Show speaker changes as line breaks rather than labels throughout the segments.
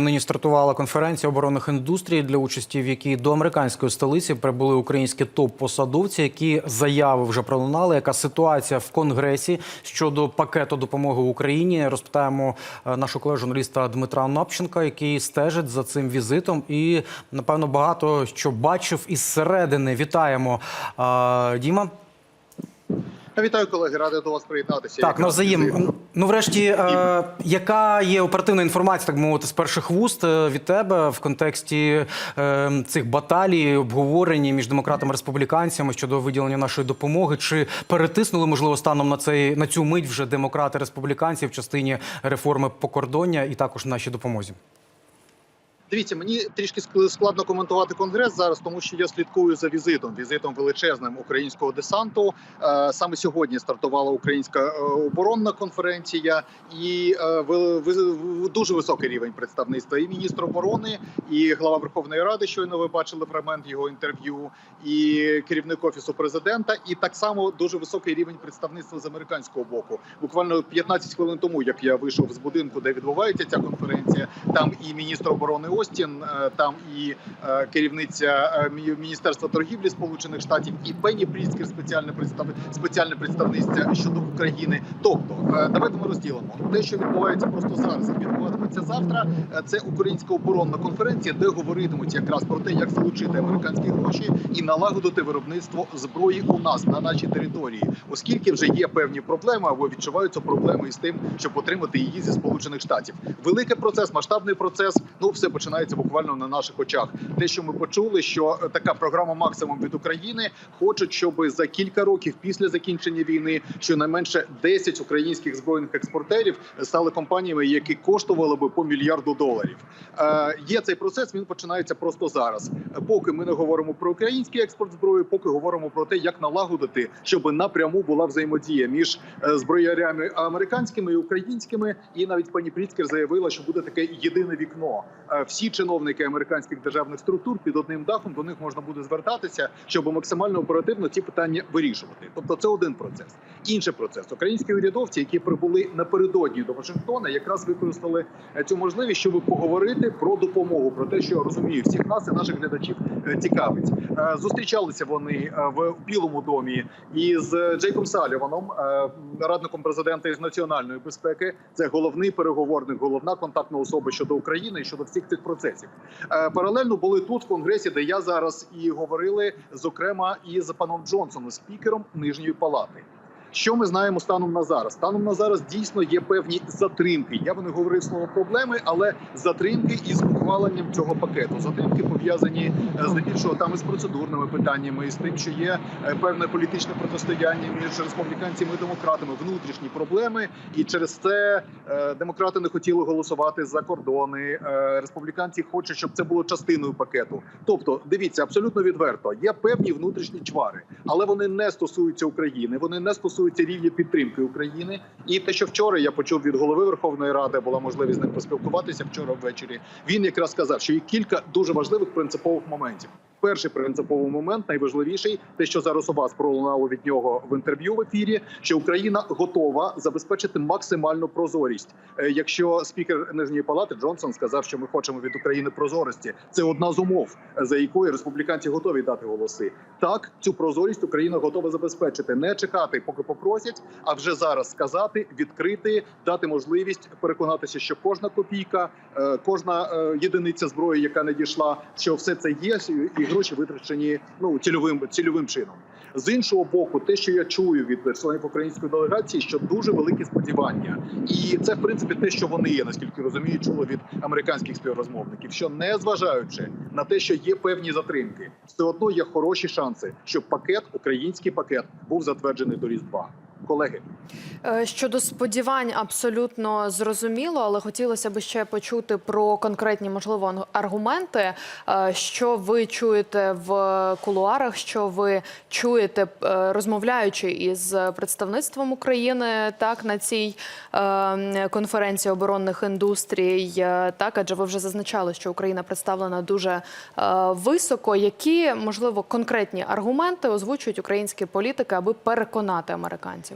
Нині стартувала конференція оборонних індустрій, для участі в якій до американської столиці прибули українські топ-посадовці, які заяви вже пролунали. Яка ситуація в конгресі щодо пакету допомоги Україні? Розпитаємо е, нашого колегу журналіста Дмитра Напченка, який стежить за цим візитом, і напевно багато що бачив із середини. Вітаємо Е, Діма.
Вітаю, колеги, радий до вас приєднатися.
Так, навзаєм. Ну, врешті, е, яка є оперативна інформація, так би мовити, з перших вуст е, від тебе в контексті е, цих баталій, обговорень між демократами і республіканцями щодо виділення нашої допомоги? Чи перетиснули, можливо, станом на цей на цю мить вже демократи республіканці в частині реформи покордоння і також нашій допомозі?
Дивіться, мені трішки ск- складно коментувати конгрес зараз, тому що я слідкую за візитом, візитом величезним українського десанту. Е, Саме сьогодні стартувала українська е, оборонна конференція, і е, дуже високий рівень представництва. І міністр оборони, і глава Верховної Ради. Щойно ви бачили фрагмент його інтерв'ю, і керівник офісу президента. І так само дуже високий рівень представництва з американського боку. Буквально 15 хвилин тому, як я вийшов з будинку, де відбувається ця конференція, там і міністр оборони Остін, е, там і е, керівниця е, міністерства торгівлі Сполучених Штатів, і Бенні Пріцкер, спеціальне представ... спеціальне представниця щодо України. Тобто, давайте ми розділимо те, що відбувається просто зараз, відбуватиметься завтра. Це українська оборонна конференція, де говоритимуть якраз про те, як залучити американські гроші і налагодити виробництво зброї у нас на нашій території, оскільки вже є певні проблеми або відчуваються проблеми із тим, щоб отримати її зі сполучених штатів. Великий процес, масштабний процес. Ну все починається буквально на наших очах. Те, що ми почули, що е, така програма максимум від України хочуть, щоб за кілька років після закінчення війни щонайменше 10 українських збройних експортерів стали компаніями, які коштували би по мільярду доларів. Е, є цей процес. Він починається просто зараз. Е, Поки ми не говоримо про український експорт зброї, поки говоримо про те, як налагодити, щоб напряму була взаємодія між е, зброярями американськими і українськими. І навіть пані Пріцкер заявила, що буде таке єдине вікно. Всі чиновники американських державних структур під одним дахом до них можна буде звертатися, щоб максимально оперативно ці питання вирішувати. Тобто, це один процес. Інший процес українські урядовці, які прибули напередодні до Вашингтона, якраз використали е, цю можливість, щоб поговорити про допомогу, про те, що розумію, всіх нас і наших глядачів е, цікавить. Е, Зустрічалися вони в Білому домі із Джейком Саліваном, радником президента із національної безпеки. Це головний переговорник, головна контактна особа щодо України і щодо всіх цих процесів. Е, Паралельно були тут в конгресі, де я зараз і говорили, зокрема із паном Джонсоном, спікером нижньої палати. Що ми знаємо станом на зараз? Станом на зараз дійсно є певні затримки. Я би не говорив слово проблеми, але затримки із ухваленням цього пакету. Затримки пов'язані е, здебільшого там із процедурними питаннями, і з тим, що є е, певне політичне протистояння між республіканцями і демократами, внутрішні проблеми. І через це е, демократи не хотіли голосувати за кордони. Республіканці хочуть, щоб це було частиною пакету. Тобто, дивіться, абсолютно відверто. Є певні внутрішні чвари, але вони не стосуються України. Вони не стосуються рівня підтримки України. І те, що вчора я почув від голови Верховної Ради, була можливість з ним поспілкуватися вчора ввечері. Він якраз сказав, що є кілька дуже важливих принципових моментів. Перший принциповий момент, найважливіший, те, що зараз у вас пролунало від нього в інтерв'ю в ефірі, що Україна готова забезпечити максимальну прозорість. Е, Якщо спікер нижньої палати Джонсон сказав, що ми хочемо від України прозорості, це одна з умов, за якою республіканці готові дати голоси. Так, цю прозорість Україна готова забезпечити, не чекати, поки попросять, а вже зараз сказати, відкрити, дати можливість переконатися, що кожна копійка, е, кожна е, єдиниця зброї, яка надійшла, що все це є, і гроші витрачені ну цільовим цільовим чином. З іншого боку, те, що я чую від членів української делегації, що дуже великі сподівання, і це в принципі те, що вони є, наскільки розумію, чули від американських співрозмовників, що не зважаючи на те, що є певні затримки, все одно є хороші шанси, щоб пакет, український пакет, був затверджений до різдва. Колеги,
Е, Щодо сподівань, абсолютно зрозуміло, але хотілося б ще почути про конкретні, можливо, аргументи, е, що ви чуєте в кулуарах, що ви чуєте, е, розмовляючи із представництвом України, так на цій е, конференції оборонних індустрій, так адже ви вже зазначали, що Україна представлена дуже високо. Які можливо конкретні аргументи озвучують українські політики, аби переконати американців?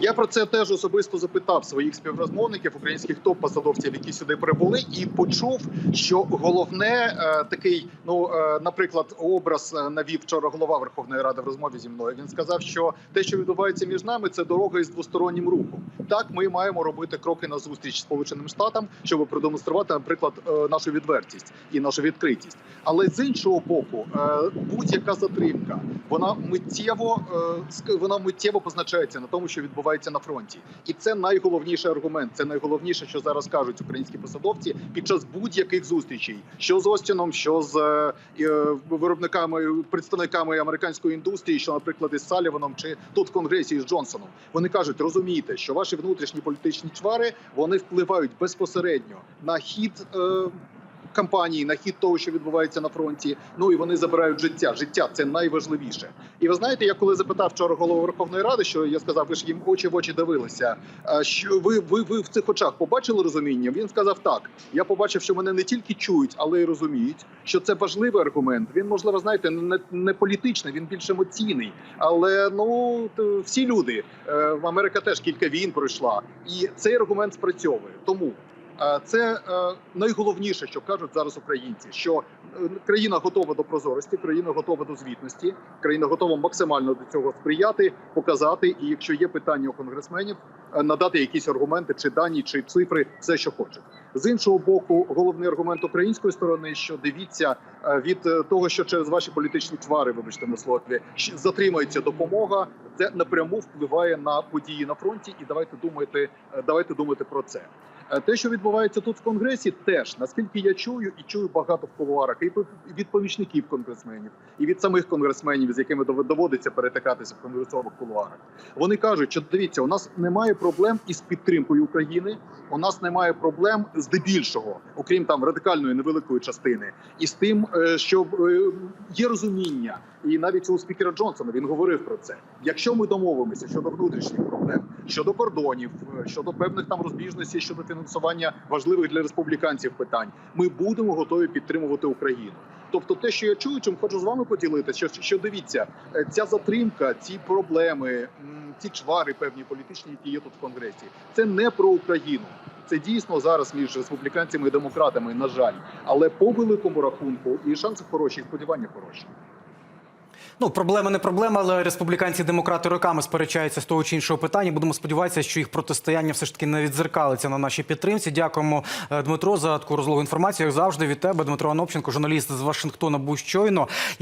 Я про це теж особисто запитав своїх співрозмовників, українських топ-посадовців, які сюди прибули, і почув, що головне е, такий, ну е, наприклад, образ е, навів вчора голова Верховної Ради в розмові зі мною. Він сказав, що те, що відбувається між нами, це дорога із двостороннім рухом. Так, ми маємо робити кроки на зустріч Сполученим Штатам, щоб продемонструвати, наприклад, нашу відвертість і нашу відкритість. Але з іншого боку, будь-яка затримка, вона миттєво вона миттєво позначається на тому, що відбувається на фронті, і це найголовніший аргумент. Це найголовніше, що зараз кажуть українські посадовці під час будь-яких зустрічей, що з Остіном, що з е, е, виробниками, представниками американської індустрії, що, наприклад, із Саліваном, чи тут в конгресі із Джонсоном. Вони кажуть, розумієте, що ваші внутрішні політичні чвари вони впливають безпосередньо на хід. Кампанії на хід того, що відбувається на фронті, ну і вони забирають життя. Життя це найважливіше. І ви знаєте, я коли запитав вчора голову Верховної Ради, що я сказав, ви ж їм очі в очі дивилися. Що ви, ви, ви в цих очах побачили розуміння? Він сказав так. Я побачив, що мене не тільки чують, але й розуміють, що це важливий аргумент. Він можливо, знаєте, не, не політичний, він більш емоційний. Але ну всі люди е, Америка теж кілька війн пройшла, і цей аргумент спрацьовує. Тому. Це е, найголовніше, що кажуть зараз українці, що е, країна готова до прозорості, країна готова до звітності, країна готова максимально до цього сприяти, показати. І якщо є питання у конгресменів, е, надати якісь аргументи, чи дані, чи цифри, все, що хочуть. З іншого боку, головний аргумент української сторони, що дивіться від того, що через ваші політичні чвари, вибачте на слові, затримується допомога. Це напряму впливає на події на фронті, і давайте думати, давайте думати про це. Те, що відбувається тут в конгресі, теж наскільки я чую і чую багато в кулуарах, і від помічників конгресменів, і від самих конгресменів, з якими дов- доводиться перетикатися в конгресових кулуарах. Вони кажуть, що дивіться, у нас немає проблем із підтримкою України. У нас немає проблем здебільшого, окрім там радикальної невеликої частини, і з тим, е, що е, є розуміння, і навіть у спікера Джонсона він говорив про це. Якщо ми домовимося щодо внутрішніх проблем, щодо кордонів, е, щодо певних там розбіжностей щодо фінансування важливих для республіканців питань, ми будемо готові підтримувати Україну. Тобто, те, що я чую, чим хочу з вами поділитися, що, що дивіться, е, ця затримка, ці проблеми, ці чвари певні політичні, які є тут в конгресі, це не про Україну. Це дійсно зараз між республіканцями і демократами, на жаль, але по великому рахунку і шанси хороші, і сподівання хороші.
Ну, проблема не проблема, але республіканці і демократи роками сперечаються з того чи іншого питання. Будемо сподіватися, що їх протистояння все ж таки не відзеркалиться на нашій підтримці. Дякуємо, е, Дмитро, за таку розлогу інформацію. Як завжди, від тебе, Дмитро Анопченко, журналіст з Вашингтона, був щойно.